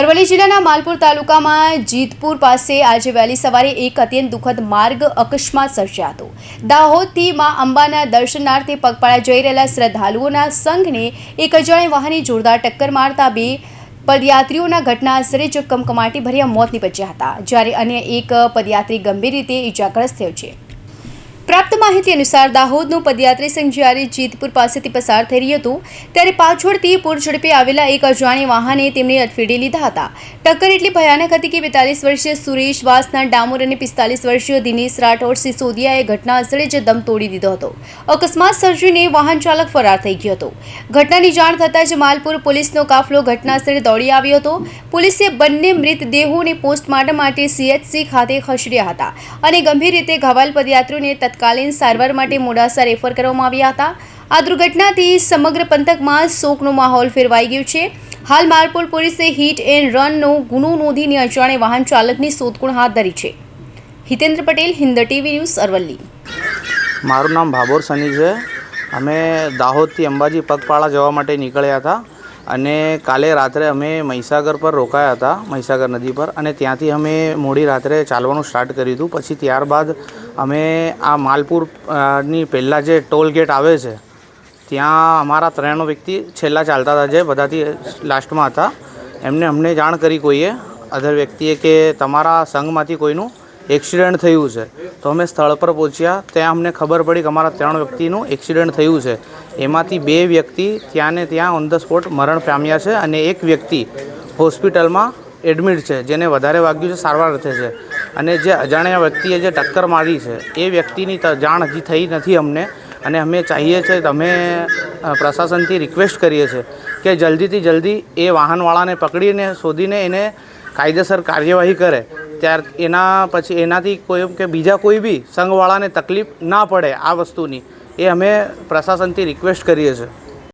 અરવલ્લી જિલ્લાના માલપુર તાલુકામાં જીતપુર પાસે આજે વહેલી સવારે એક અત્યંત દુઃખદ માર્ગ અકસ્માત સર્જાયો હતો. દાહોદથી માં અંબાના દર્શનાર્થે પગપાળા જઈ રહેલા શ્રદ્ધાળુઓના સંઘને એક અજાણ્યા વાહને જોરદાર ટક્કર મારતા બે પદયાત્રીઓના ઘટના આશરે જ કમકમાટી ભર્યા મોત નીપજ્યા હતા, જ્યારે અન્ય એક પદયાત્રી ગંભીર રીતે ઇજાગ્રસ્ત થયો છે. પ્રાપ્ત માહિતી અનુસાર દાહોદનું પદયાત્રી સંઘ જ્યારે જીતપુર પાસેથી પસાર થઈ રહ્યું હતું, ત્યારે પાછળથી પૂર ઝડપે આવેલા એક અજાણી વાહને તેમને અટફેડી લીધા હતા. ટક્કર એટલી ભયાનક હતી કે બેતાલીસ વર્ષીય સુરેશ વાસના ડામોર અને પિસ્તાલીસ વર્ષીય દિનેશ રાઠોડ સિસોદિયાએ ઘટના અસરે જ દમ તોડી દીધો હતો. અકસ્માત સર્જીને વાહન ચાલક ફરાર થઈ ગયો હતો. ઘટનાની જાણ થતાં જ માલપુર પોલીસનો કાફલો ઘટનાસ્થળે દોડી આવ્યો હતો. પોલીસે બંને મૃતદેહોને પોસ્ટમોર્ટમ માટે સીએચસી ખાતે ખસેડ્યા હતા અને ગંભીર રીતે ઘવાયેલ પદયાત્રીઓને તત્કાલીન સારવાર માટે મોડાસા રેફર કરવામાં આવ્યા હતા. આ દુર્ઘટનાથી સમગ્ર પંથકમાં શોકનો માહોલ ફેરવાઈ ગયો છે. હાલ માલપુર પોલીસે હિટ એન્ડ રનનો ગુનો નોંધીને અજાણે વાહન ચાલકની શોધખોળ હાથ ધરી છે. Hitendra Patel, Hind TV news Aravalli. મારું નામ ભાભોર સની છે. અમે દાહોદથી અંબાજી પગપાળા જવા માટે નીકળ્યા હતા. અને કાલે રાત્રે અમે મહીસાગર પર રોકાયા હતા, મહીસાગર નદી પર. અને ત્યાંથી અમે મોડી રાત્રે ચાલવાનું સ્ટાર્ટ કર્યું હતું. પછી ત્યારબાદ અમે આ માલપુરની પહેલાં જે ટોલ ગેટ આવે છે, ત્યાં અમારા ત્રણ વ્યક્તિ છેલ્લા ચાલતા હતા જે, બધાથી લાસ્ટમાં હતા. એમને અમને જાણ કરી કોઈએ અધર વ્યક્તિએ કે તમારા સંઘમાંથી કોઈનું એક્સિડન્ટ થયું છે. તો અમે સ્થળ પર પહોંચ્યા. ત્યાં અમને ખબર પડી કે અમારા ત્રણ વ્યક્તિનું એક્સિડન્ટ થયું છે. એમાંથી બે વ્યક્તિ ત્યાં ને ત્યાં ઓન ધ સ્પોટ મરણ પામ્યા છે અને એક વ્યક્તિ હોસ્પિટલમાં એડમિટ છે, જેને વધારે વાગ્યું છે, સારવાર અર્થે છે. અને જે અજાણ્યા વ્યક્તિએ જે ટક્કર મારી છે, એ વ્યક્તિની જાણ હજી થઈ નથી અમને. અને અમે ચાહીએ છીએ અમે પ્રશાસનથી રિક્વેસ્ટ કરીએ છીએ કે જલ્દીથી જલ્દી એ વાહનવાળાને પકડીને, શોધીને એને કાયદેસર કાર્યવાહી કરે. ત્યાર એના પછી એનાથી કોઈ કે બીજા કોઈ બી સંઘવાળાને તકલીફ ના પડે આ વસ્તુની, એ અમે પ્રશાસનથી રિક્વેસ્ટ કરીએ છીએ.